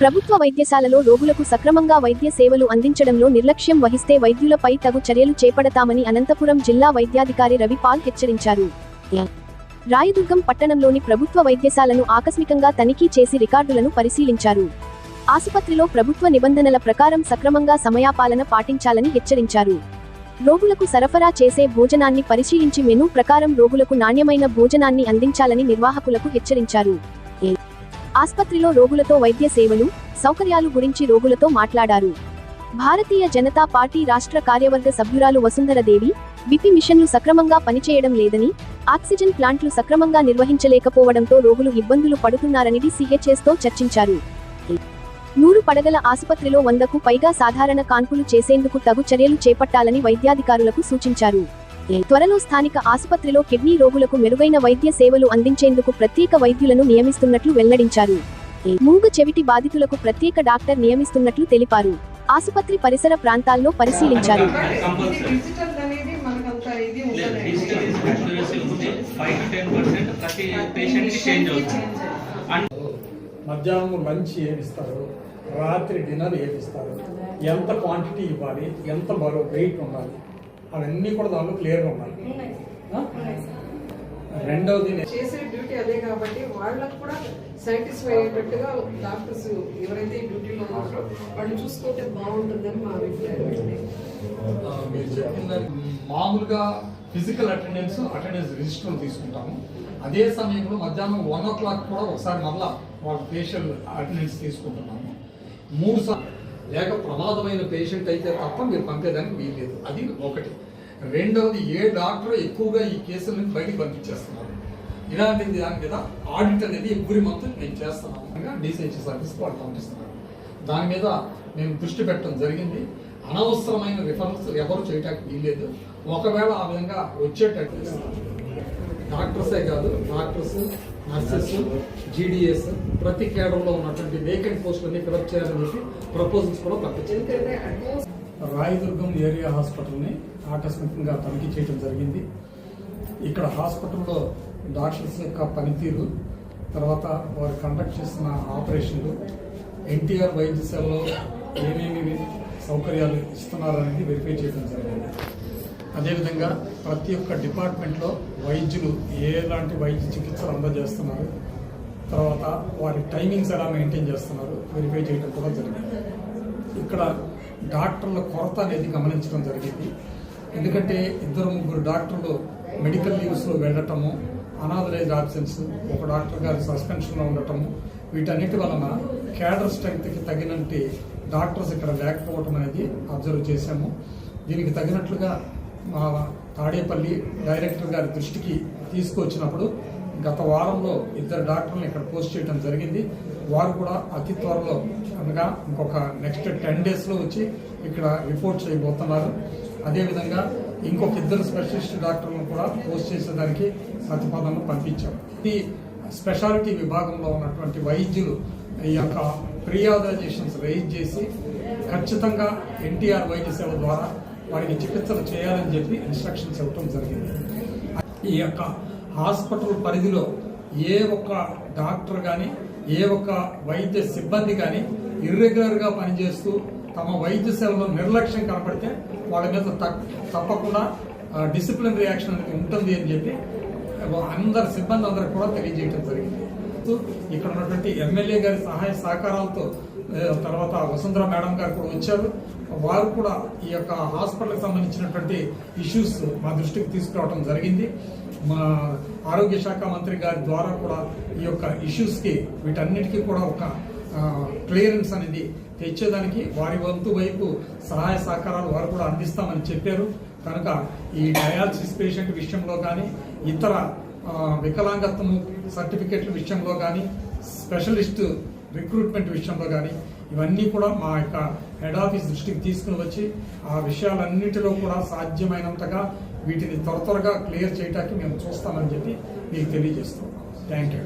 ప్రభుత్వ వైద్యశాలలో రోగులకు సక్రమంగా వైద్య సేవలు అందించడంలో నిర్లక్ష్యం వహిస్తే వైద్యులపై తగు చర్యలు చేపడతామని అనంతపురం జిల్లా వైద్యాధికారి రవిపాల్ హెచ్చరించారు. రాయదుర్గం పట్టణంలోని ప్రభుత్వ వైద్యశాలను ఆకస్మికంగా తనిఖీ చేసి రికార్డులను పరిశీలించారు. ఆసుపత్రిలో ప్రభుత్వ నిబంధనల ప్రకారం సక్రమంగా సమయాపాలన పాటించాలని హెచ్చరించారు. రోగులకు సరఫరా చేసే భోజనాన్ని పరిశీలించి మెనూ ప్రకారం రోగులకు నాణ్యమైన భోజనాన్ని అందించాలని నిర్వాహకులకు హెచ్చరించారు. ఆసుపత్రిలో రోగులతో వైద్య సేవలు సౌకర్యాలు గురించి రోగులతో మాట్లాడారు. భారతీయ జనతా పార్టీ రాష్ట్ర కార్యవర్గ సభ్యురాలు వసుంధరదేవి బిపి మిషన్లు సక్రమంగా పనిచేయడం లేదని ఆక్సిజన్ ప్లాంట్లు సక్రమంగా నిర్వహించలేకపోవడంతో రోగులు ఇబ్బందులు పడుతున్నారని సిహెచ్ఎస్తో చర్చించారు. నూరు పడగల ఆసుపత్రిలో వందకు పైగా సాధారణ కాన్పులు చేసేందుకు తగు చర్యలు చేపట్టాలని వైద్యాధికారులకు సూచించారు. త్వరలో స్థానిక ఆసుపత్రిలో కిడ్నీ రోగులకు మెరుగైన వైద్య సేవలు అందించేందుకు ప్రత్యేక వైద్యులను నియమిస్తున్నట్లు వెల్లడించారు. మూగు చెవిటి బాధితులకు ప్రత్యేక డాక్టర్ నియమిస్తున్నట్లు తెలిపారు. ఆసుపత్రి పరిసర ప్రాంతాల్లో పరిశీలించారు. మధ్యాహ్నం లంచ్ ఏమి ఇస్తారు? రాత్రి డిన్నర్ ఏమి ఇస్తారు ఎంత క్వాంటిటీ ఇవ్వాలి ఎంత బరువు వెయిట్ ఉండాలి అవన్నీ కూడా దానిలో క్లియర్గా ఉండాలి? రెండవది చేసే డ్యూటీ అదే కాబట్టి వాళ్ళకు కూడా సాటిస్ఫై అయ్యేటట్టుగా డాక్టర్స్ ఎవరైతే ఈ డ్యూటీలో ఉన్నారో వాళ్ళు చూసుకుంటే బాగుంటుందని మా అభిప్రాయం అండి. ఆ, మీరు చెప్పిన దానికి మామూలుగా ఫిజికల్ అటెండెన్స్ అటెండెన్స్ రిజిస్టర్ తీసుకుంటాము. అదే సమయంలో మధ్యాహ్నం వన్ ఓ క్లాక్ కూడా ఒకసారి మళ్ళా వాళ్ళ ఫేషియల్ అటెండెన్స్ తీసుకుంటున్నాము. మూడు సార్లు. లేక ప్రమాదమైన పేషెంట్ అయితే తప్ప మీరు పంపేదానికి వీల్లేదు. అది ఒకటి. రెండవది ఏ డాక్టర్ ఎక్కువగా ఈ కేసులను బయటికి పంపించేస్తున్నారు? ఇలాంటి దాని మీద ఆడిట్ అనేది ఎవ్రీ మంత్ నేను చేస్తున్నాను. డిసిహెచ్ సర్వీస్ వాళ్ళు పంపిస్తున్నారు. దాని మీద మేము దృష్టి పెట్టడం జరిగింది. అనవసరమైన రిఫరెన్స్ ఎవరు చేయడానికి వీల్లేదు. ఒకవేళ ఆ విధంగా వచ్చేటట్టు డాక్టర్సే కాదు డాక్టర్స్ నర్సెస్ జీడిఎస్ ప్రతి కేడర్లో ఉన్నటువంటి వేకెంట్ పోస్టులన్నీ ఫిలప్ చేయాలని చెప్పి ప్రపోజల్స్ కూడా పంపించారు. రాయదుర్గం ఏరియా హాస్పిటల్ని ఆకస్మికంగా తనిఖీ చేయడం జరిగింది. ఇక్కడ హాస్పిటల్లో డాక్టర్స్ యొక్క పనితీరు తర్వాత వారు కండక్ట్ చేసిన ఆపరేషన్లు ఎన్టీఆర్ వైద్యశాలలో ఏమేమి సౌకర్యాలు ఇస్తున్నారనేది వెరిఫై చేయడం జరిగింది. అదేవిధంగా ప్రతి ఒక్క డిపార్ట్మెంట్లో వైద్యులు ఏలాంటి వైద్య చికిత్సలు అందజేస్తున్నారు తర్వాత వారి టైమింగ్స్ ఎలా మెయింటైన్ చేస్తున్నారు వెరిఫై చేయడం కూడా జరిగింది. ఇక్కడ డాక్టర్ల కొరత అనేది గమనించడం జరిగింది. ఎందుకంటే ఇద్దరు ముగ్గురు డాక్టర్లు మెడికల్ లీవ్స్లో వెళ్ళటము అనాథరైజ్ ఆబ్సెన్స్ ఒక డాక్టర్ గారి సస్పెన్షన్లో ఉండటము వీటన్నిటి వలన క్యాడర్ స్ట్రెంగ్త్కి తగినట్టు డాక్టర్స్ ఇక్కడ లేకపోవటం అనేది అబ్జర్వ్ చేశాము. దీనికి తగినట్లుగా మా తాడేపల్లి డైరెక్టర్ గారి దృష్టికి తీసుకొచ్చినప్పుడు గత వారంలో ఇద్దరు డాక్టర్లు ఇక్కడ పోస్ట్ చేయడం జరిగింది. వారు కూడా అతి త్వరలో అనగా ఇంకొక నెక్స్ట్ టెన్ డేస్లో వచ్చి ఇక్కడ రిపోర్ట్ చేయబోతున్నారు. అదేవిధంగా ఇంకొక ఇద్దరు స్పెషలిస్ట్ డాక్టర్లను కూడా పోస్ట్ చేసేదానికి ప్రతిపాదనలు పంపించాం. ఈ స్పెషాలిటీ విభాగంలో ఉన్నటువంటి వైద్యులు ఈ యొక్క ప్రియాథరైజేషన్స్ రైజ్ చేసి ఖచ్చితంగా ఎన్టీఆర్ వైద్య సేవ ద్వారా వారికి చికిత్సలు చేయాలని చెప్పి ఇన్స్ట్రక్షన్స్ ఇవ్వటం జరిగింది. ఈ యొక్క హాస్పిటల్ పరిధిలో ఏ ఒక్క డాక్టర్ కానీ ఏ ఒక్క వైద్య సిబ్బంది కానీ ఇర్రెగ్యులర్గా పనిచేస్తూ తమ వైద్య సేవలో నిర్లక్ష్యం కనపడితే వాళ్ళ మీద తక్- తప్పకుండా డిసిప్లిన్ రియాక్షన్ అనేది ఉంటుంది అని చెప్పి అందరి సిబ్బంది అందరికి కూడా తెలియజేయడం జరిగింది. ఇక్కడ ఉన్నటువంటి ఎమ్మెల్యే గారి సహాయ సహకారాలతో తర్వాత వసుంధర మేడం గారు కూడా వచ్చారు. వారు కూడా ఈ యొక్క హాస్పిటల్కి సంబంధించినటువంటి ఇష్యూస్ మా దృష్టికి తీసుకురావడం జరిగింది. మా ఆరోగ్య శాఖ మంత్రి గారి ద్వారా కూడా ఈ యొక్క ఇష్యూస్కి వీటన్నిటికీ కూడా ఒక క్లియరెన్స్ అనేది తెచ్చేదానికి వారి వంతు వైపు సహాయ సహకారాలు వారు కూడా అందిస్తామని చెప్పారు. కనుక ఈ డయాలసిస్ పేషెంట్ విషయంలో కానీ ఇతర వికలాంగత్వము సర్టిఫికెట్ల విషయంలో కానీ స్పెషలిస్ట్ రిక్రూట్మెంట్ విషయంలో కానీ ఇవన్నీ కూడా మా యొక్క హెడ్ ఆఫీస్ దృష్టికి తీసుకుని వచ్చి ఆ విషయాలన్నిటిలో కూడా సాధ్యమైనంతగా వీటిని త్వర త్వరగా క్లియర్ చేయడానికి మేము చూస్తామని చెప్పి మీకు తెలియజేస్తున్నాం. Thank you.